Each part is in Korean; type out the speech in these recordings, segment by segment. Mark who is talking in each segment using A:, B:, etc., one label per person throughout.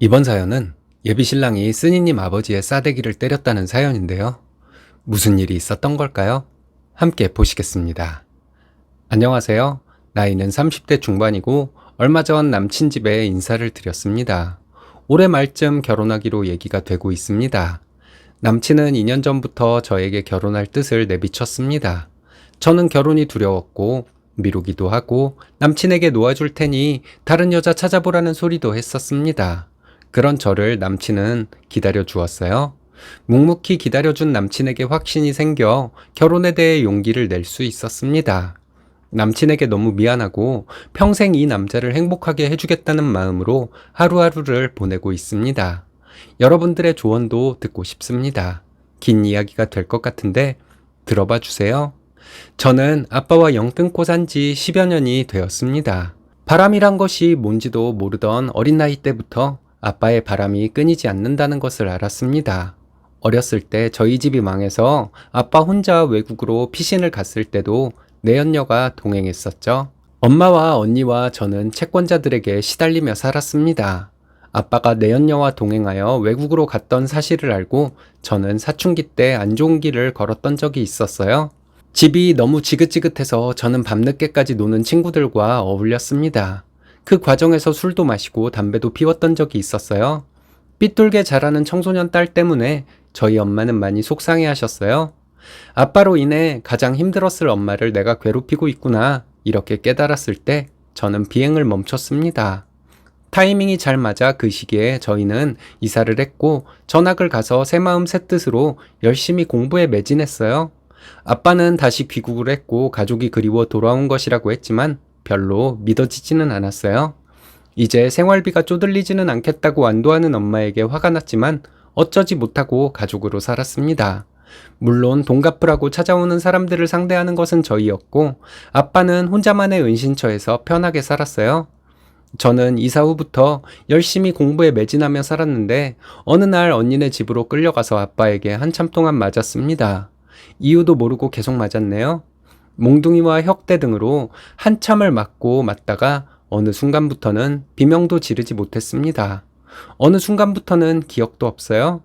A: 이번 사연은 예비 신랑이 쓰니님 아버지의 싸대기를 때렸다는 사연인데요. 무슨 일이 있었던 걸까요? 함께 보시겠습니다. 안녕하세요. 나이는 30대 중반이고 얼마 전 남친 집에 인사를 드렸습니다. 올해 말쯤 결혼하기로 얘기가 되고 있습니다. 남친은 2년 전부터 저에게 결혼할 뜻을 내비쳤습니다. 저는 결혼이 두려웠고 미루기도 하고 남친에게 놓아줄 테니 다른 여자 찾아보라는 소리도 했었습니다. 그런 저를 남친은 기다려 주었어요. 묵묵히 기다려준 남친에게 확신이 생겨 결혼에 대해 용기를 낼 수 있었습니다. 남친에게 너무 미안하고 평생 이 남자를 행복하게 해주겠다는 마음으로 하루하루를 보내고 있습니다. 여러분들의 조언도 듣고 싶습니다. 긴 이야기가 될 것 같은데 들어봐 주세요. 저는 아빠와 영 끊고 산지 10여 년이 되었습니다. 바람이란 것이 뭔지도 모르던 어린 나이 때부터 아빠의 바람이 끊이지 않는다는 것을 알았습니다. 어렸을 때 저희 집이 망해서 아빠 혼자 외국으로 피신을 갔을 때도 내연녀가 동행했었죠. 엄마와 언니와 저는 채권자들에게 시달리며 살았습니다. 아빠가 내연녀와 동행하여 외국으로 갔던 사실을 알고 저는 사춘기 때 안 좋은 길을 걸었던 적이 있었어요. 집이 너무 지긋지긋해서 저는 밤늦게까지 노는 친구들과 어울렸습니다. 그 과정에서 술도 마시고 담배도 피웠던 적이 있었어요. 삐뚤게 자라는 청소년 딸 때문에 저희 엄마는 많이 속상해 하셨어요. 아빠로 인해 가장 힘들었을 엄마를 내가 괴롭히고 있구나 이렇게 깨달았을 때 저는 비행을 멈췄습니다. 타이밍이 잘 맞아 그 시기에 저희는 이사를 했고 전학을 가서 새 마음 새 뜻으로 열심히 공부에 매진했어요. 아빠는 다시 귀국을 했고 가족이 그리워 돌아온 것이라고 했지만 별로 믿어지지는 않았어요. 이제 생활비가 쪼들리지는 않겠다고 안도하는 엄마에게 화가 났지만 어쩌지 못하고 가족으로 살았습니다. 물론 돈 갚으라고 찾아오는 사람들을 상대하는 것은 저희였고 아빠는 혼자만의 은신처에서 편하게 살았어요. 저는 이사 후부터 열심히 공부에 매진하며 살았는데 어느 날 언니네 집으로 끌려가서 아빠에게 한참 동안 맞았습니다. 이유도 모르고 계속 맞았네요. 몽둥이와 혁대 등으로 한참을 맞고 맞다가 어느 순간부터는 비명도 지르지 못했습니다. 어느 순간부터는 기억도 없어요.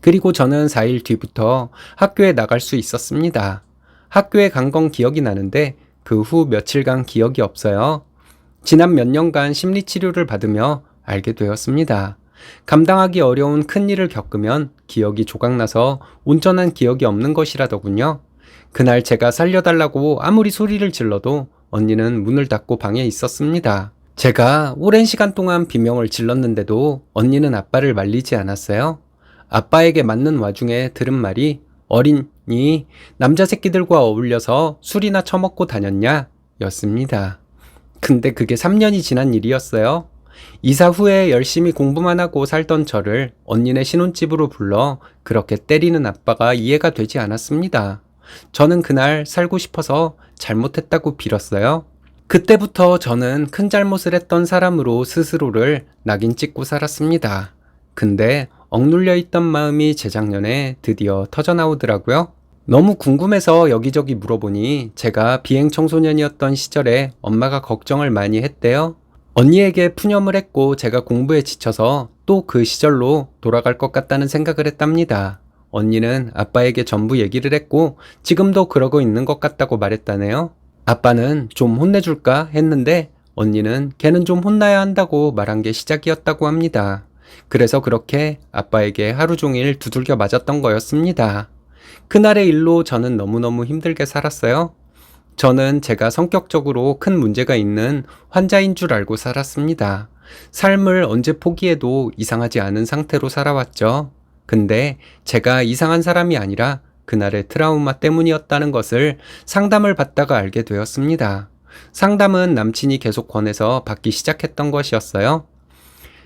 A: 그리고 저는 4일 뒤부터 학교에 나갈 수 있었습니다. 학교에 간 건 기억이 나는데 그 후 며칠간 기억이 없어요. 지난 몇 년간 심리 치료를 받으며 알게 되었습니다. 감당하기 어려운 큰 일을 겪으면 기억이 조각나서 온전한 기억이 없는 것이라더군요. 그날 제가 살려달라고 아무리 소리를 질러도 언니는 문을 닫고 방에 있었습니다. 제가 오랜 시간 동안 비명을 질렀는데도 언니는 아빠를 말리지 않았어요. 아빠에게 맞는 와중에 들은 말이 어린이 남자 새끼들과 어울려서 술이나 처먹고 다녔냐? 였습니다. 근데 그게 3년이 지난 일이었어요. 이사 후에 열심히 공부만 하고 살던 저를 언니네 신혼집으로 불러 그렇게 때리는 아빠가 이해가 되지 않았습니다. 저는 그날 살고 싶어서 잘못했다고 빌었어요. 그때부터 저는 큰 잘못을 했던 사람으로 스스로를 낙인 찍고 살았습니다. 근데 억눌려 있던 마음이 재작년에 드디어 터져나오더라고요. 너무 궁금해서 여기저기 물어보니 제가 비행 청소년이었던 시절에 엄마가 걱정을 많이 했대요. 언니에게 푸념을 했고 제가 공부에 지쳐서 또 그 시절로 돌아갈 것 같다는 생각을 했답니다. 언니는 아빠에게 전부 얘기를 했고 지금도 그러고 있는 것 같다고 말했다네요. 아빠는 좀 혼내줄까 했는데 언니는 걔는 좀 혼나야 한다고 말한 게 시작이었다고 합니다. 그래서 그렇게 아빠에게 하루 종일 두들겨 맞았던 거였습니다. 그날의 일로 저는 너무너무 힘들게 살았어요. 저는 제가 성격적으로 큰 문제가 있는 환자인 줄 알고 살았습니다. 삶을 언제 포기해도 이상하지 않은 상태로 살아왔죠. 근데 제가 이상한 사람이 아니라 그날의 트라우마 때문이었다는 것을 상담을 받다가 알게 되었습니다. 상담은 남친이 계속 권해서 받기 시작했던 것이었어요.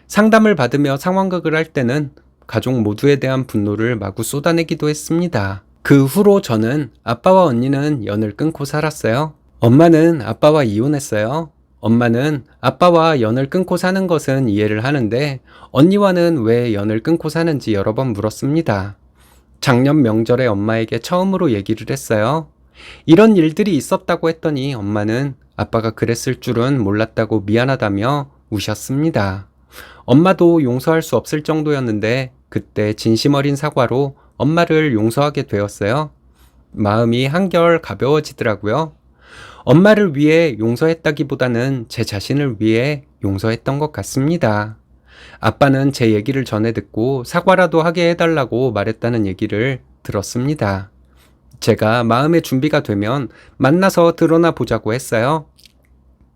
A: 상담을 받으며 상황극을 할 때는 가족 모두에 대한 분노를 마구 쏟아내기도 했습니다. 그 후로 저는 아빠와 언니는 연을 끊고 살았어요. 엄마는 아빠와 이혼했어요. 엄마는 아빠와 연을 끊고 사는 것은 이해를 하는데 언니와는 왜 연을 끊고 사는지 여러 번 물었습니다. 작년 명절에 엄마에게 처음으로 얘기를 했어요. 이런 일들이 있었다고 했더니 엄마는 아빠가 그랬을 줄은 몰랐다고 미안하다며 우셨습니다. 엄마도 용서할 수 없을 정도였는데 그때 진심 어린 사과로 엄마를 용서하게 되었어요. 마음이 한결 가벼워지더라고요. 엄마를 위해 용서했다기보다는 제 자신을 위해 용서했던 것 같습니다. 아빠는 제 얘기를 전해 듣고 사과라도 하게 해달라고 말했다는 얘기를 들었습니다. 제가 마음의 준비가 되면 만나서 드러나 보자고 했어요.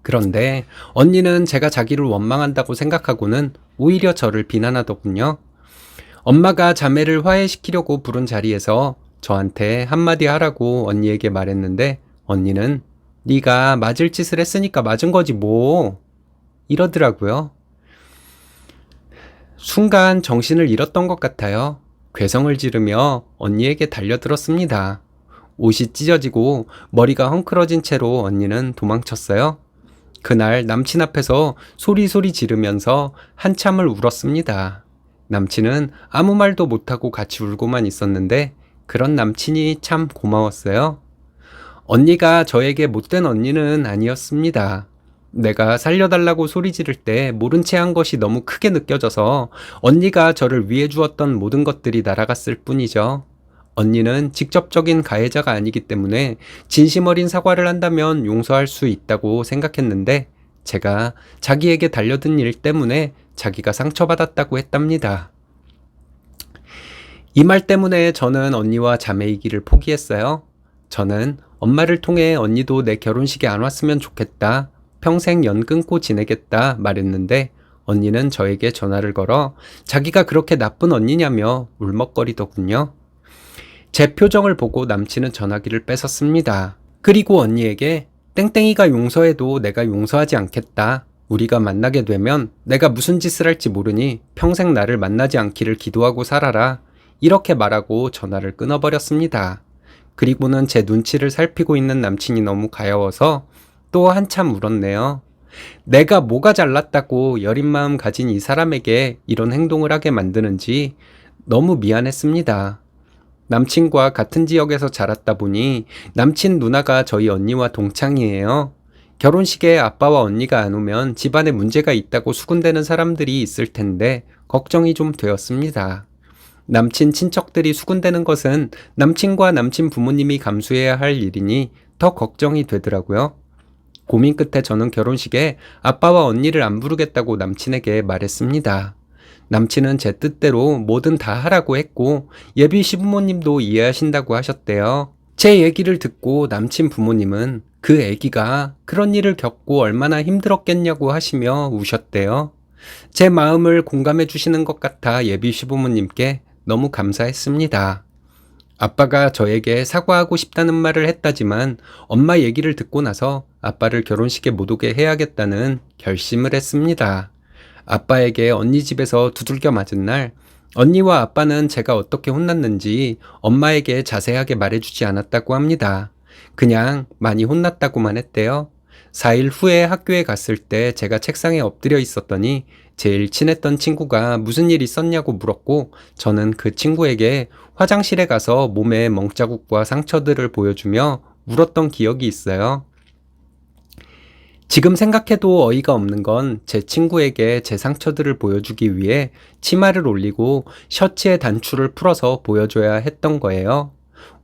A: 그런데 언니는 제가 자기를 원망한다고 생각하고는 오히려 저를 비난하더군요. 엄마가 자매를 화해시키려고 부른 자리에서 저한테 한마디 하라고 언니에게 말했는데 언니는 네가 맞을 짓을 했으니까 맞은 거지 뭐 이러더라고요. 순간 정신을 잃었던 것 같아요. 괴성을 지르며 언니에게 달려들었습니다. 옷이 찢어지고 머리가 헝클어진 채로 언니는 도망쳤어요. 그날 남친 앞에서 소리소리 지르면서 한참을 울었습니다. 남친은 아무 말도 못하고 같이 울고만 있었는데 그런 남친이 참 고마웠어요. 언니가 저에게 못된 언니는 아니었습니다. 내가 살려달라고 소리 지를 때 모른 채 한 것이 너무 크게 느껴져서 언니가 저를 위해 주었던 모든 것들이 날아갔을 뿐이죠. 언니는 직접적인 가해자가 아니기 때문에 진심 어린 사과를 한다면 용서할 수 있다고 생각했는데 제가 자기에게 달려든 일 때문에 자기가 상처받았다고 했답니다. 이 말 때문에 저는 언니와 자매이기를 포기했어요. 저는 엄마를 통해 언니도 내 결혼식에 안 왔으면 좋겠다. 평생 연 끊고 지내겠다 말했는데 언니는 저에게 전화를 걸어 자기가 그렇게 나쁜 언니냐며 울먹거리더군요. 제 표정을 보고 남친은 전화기를 뺏었습니다. 그리고 언니에게 땡땡이가 용서해도 내가 용서하지 않겠다. 우리가 만나게 되면 내가 무슨 짓을 할지 모르니 평생 나를 만나지 않기를 기도하고 살아라. 이렇게 말하고 전화를 끊어버렸습니다. 그리고는 제 눈치를 살피고 있는 남친이 너무 가여워서 또 한참 울었네요. 내가 뭐가 잘났다고 여린 마음 가진 이 사람에게 이런 행동을 하게 만드는지 너무 미안했습니다. 남친과 같은 지역에서 자랐다 보니 남친 누나가 저희 언니와 동창이에요. 결혼식에 아빠와 언니가 안 오면 집안에 문제가 있다고 수군대는 사람들이 있을 텐데 걱정이 좀 되었습니다. 남친 친척들이 수군대는 것은 남친과 남친 부모님이 감수해야 할 일이니 더 걱정이 되더라고요. 고민 끝에 저는 결혼식에 아빠와 언니를 안 부르겠다고 남친에게 말했습니다. 남친은 제 뜻대로 뭐든 다 하라고 했고 예비 시부모님도 이해하신다고 하셨대요. 제 얘기를 듣고 남친 부모님은 그 애기가 그런 일을 겪고 얼마나 힘들었겠냐고 하시며 우셨대요. 제 마음을 공감해 주시는 것 같아 예비 시부모님께 너무 감사했습니다. 아빠가 저에게 사과하고 싶다는 말을 했다지만 엄마 얘기를 듣고 나서 아빠를 결혼식에 못 오게 해야겠다는 결심을 했습니다. 아빠에게 언니 집에서 두들겨 맞은 날 언니와 아빠는 제가 어떻게 혼났는지 엄마에게 자세하게 말해주지 않았다고 합니다. 그냥 많이 혼났다고만 했대요. 4일 후에 학교에 갔을 때 제가 책상에 엎드려 있었더니 제일 친했던 친구가 무슨 일 있었냐고 물었고 저는 그 친구에게 화장실에 가서 몸에 멍자국과 상처들을 보여주며 울었던 기억이 있어요. 지금 생각해도 어이가 없는 건 제 친구에게 제 상처들을 보여주기 위해 치마를 올리고 셔츠의 단추를 풀어서 보여줘야 했던 거예요.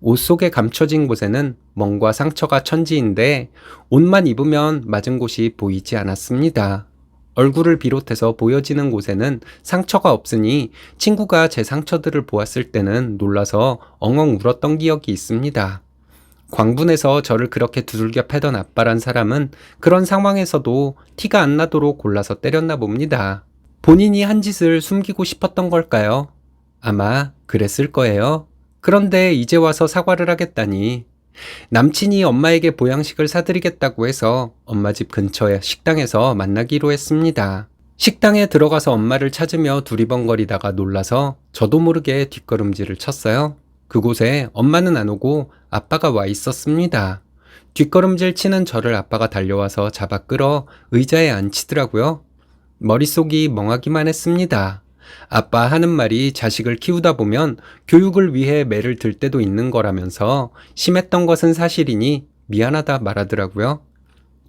A: 옷 속에 감춰진 곳에는 멍과 상처가 천지인데 옷만 입으면 맞은 곳이 보이지 않았습니다. 얼굴을 비롯해서 보여지는 곳에는 상처가 없으니 친구가 제 상처들을 보았을 때는 놀라서 엉엉 울었던 기억이 있습니다. 광분에서 저를 그렇게 두들겨 패던 아빠란 사람은 그런 상황에서도 티가 안 나도록 골라서 때렸나 봅니다. 본인이 한 짓을 숨기고 싶었던 걸까요? 아마 그랬을 거예요. 그런데 이제 와서 사과를 하겠다니. 남친이 엄마에게 보양식을 사드리겠다고 해서 엄마 집 근처의 식당에서 만나기로 했습니다. 식당에 들어가서 엄마를 찾으며 두리번거리다가 놀라서 저도 모르게 뒷걸음질을 쳤어요. 그곳에 엄마는 안 오고 아빠가 와 있었습니다. 뒷걸음질 치는 저를 아빠가 달려와서 잡아 끌어 의자에 앉히더라고요. 머릿속이 멍하기만 했습니다. 아빠 하는 말이 자식을 키우다 보면 교육을 위해 매를 들 때도 있는 거라면서 심했던 것은 사실이니 미안하다 말하더라고요.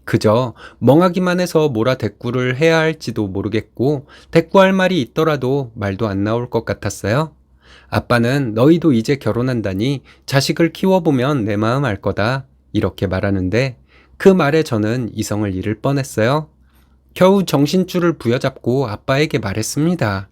A: 그저 멍하기만 해서 뭐라 대꾸를 해야 할지도 모르겠고 대꾸할 말이 있더라도 말도 안 나올 것 같았어요. 아빠는 너희도 이제 결혼한다니 자식을 키워보면 내 마음 알 거다. 이렇게 말하는데 그 말에 저는 이성을 잃을 뻔했어요. 겨우 정신줄을 부여잡고 아빠에게 말했습니다.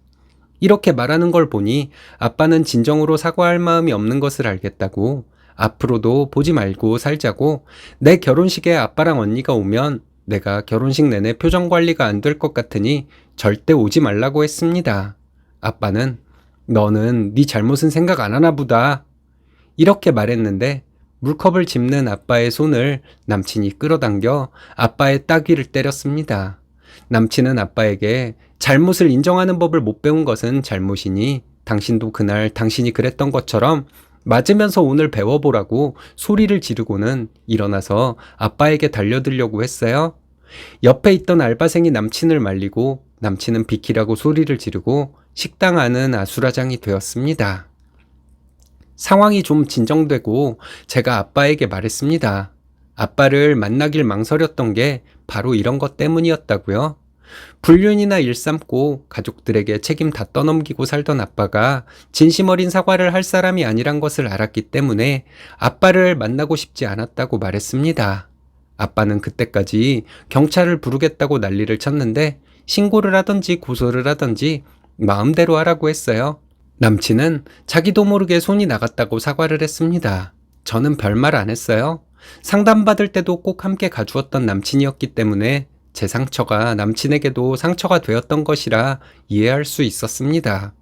A: 이렇게 말하는 걸 보니 아빠는 진정으로 사과할 마음이 없는 것을 알겠다고 앞으로도 보지 말고 살자고 내 결혼식에 아빠랑 언니가 오면 내가 결혼식 내내 표정 관리가 안 될 것 같으니 절대 오지 말라고 했습니다. 아빠는 너는 네 잘못은 생각 안 하나 보다. 이렇게 말했는데 물컵을 짚는 아빠의 손을 남친이 끌어당겨 아빠의 따귀를 때렸습니다. 남친은 아빠에게 잘못을 인정하는 법을 못 배운 것은 잘못이니 당신도 그날 당신이 그랬던 것처럼 맞으면서 오늘 배워보라고 소리를 지르고는 일어나서 아빠에게 달려들려고 했어요. 옆에 있던 알바생이 남친을 말리고 남친은 비키라고 소리를 지르고 식당 안은 아수라장이 되었습니다. 상황이 좀 진정되고 제가 아빠에게 말했습니다. 아빠를 만나길 망설였던 게 바로 이런 것 때문이었다고요. 불륜이나 일삼고 가족들에게 책임 다 떠넘기고 살던 아빠가 진심 어린 사과를 할 사람이 아니란 것을 알았기 때문에 아빠를 만나고 싶지 않았다고 말했습니다. 아빠는 그때까지 경찰을 부르겠다고 난리를 쳤는데 신고를 하던지 고소를 하던지 마음대로 하라고 했어요. 남친은 자기도 모르게 손이 나갔다고 사과를 했습니다. 저는 별말 안 했어요. 상담받을 때도 꼭 함께 가주었던 남친이었기 때문에 제 상처가 남친에게도 상처가 되었던 것이라 이해할 수 있었습니다.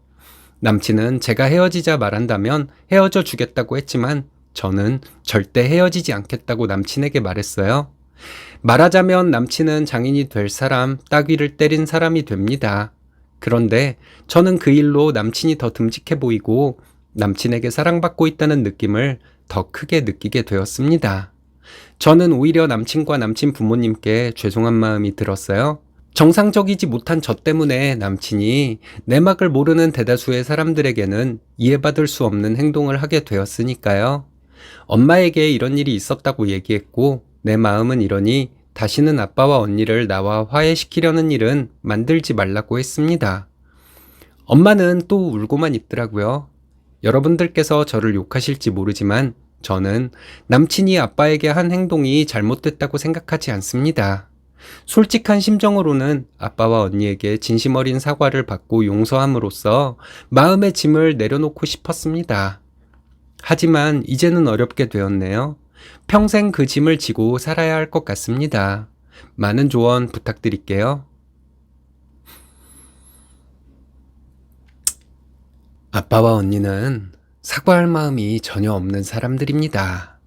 A: 남친은 제가 헤어지자 말한다면 헤어져 주겠다고 했지만 저는 절대 헤어지지 않겠다고 남친에게 말했어요. 말하자면 남친은 장인이 될 사람, 따귀를 때린 사람이 됩니다. 그런데 저는 그 일로 남친이 더 듬직해 보이고 남친에게 사랑받고 있다는 느낌을 더 크게 느끼게 되었습니다. 저는 오히려 남친과 남친 부모님께 죄송한 마음이 들었어요. 정상적이지 못한 저 때문에 남친이 내막을 모르는 대다수의 사람들에게는 이해받을 수 없는 행동을 하게 되었으니까요. 엄마에게 이런 일이 있었다고 얘기했고 내 마음은 이러니 다시는 아빠와 언니를 나와 화해시키려는 일은 만들지 말라고 했습니다. 엄마는 또 울고만 있더라고요. 여러분들께서 저를 욕하실지 모르지만 저는 남친이 아빠에게 한 행동이 잘못됐다고 생각하지 않습니다. 솔직한 심정으로는 아빠와 언니에게 진심 어린 사과를 받고 용서함으로써 마음의 짐을 내려놓고 싶었습니다. 하지만 이제는 어렵게 되었네요. 평생 그 짐을 지고 살아야 할 것 같습니다. 많은 조언 부탁드릴게요. 아빠와 언니는 사과할 마음이 전혀 없는 사람들입니다.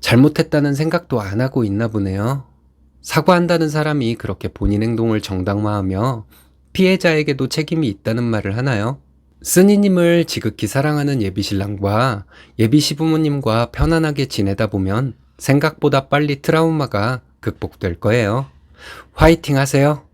A: 잘못했다는 생각도 안 하고 있나 보네요. 사과한다는 사람이 그렇게 본인 행동을 정당화하며 피해자에게도 책임이 있다는 말을 하나요? 스니님을 지극히 사랑하는 예비신랑과 예비시부모님과 편안하게 지내다 보면 생각보다 빨리 트라우마가 극복될 거예요. 화이팅 하세요.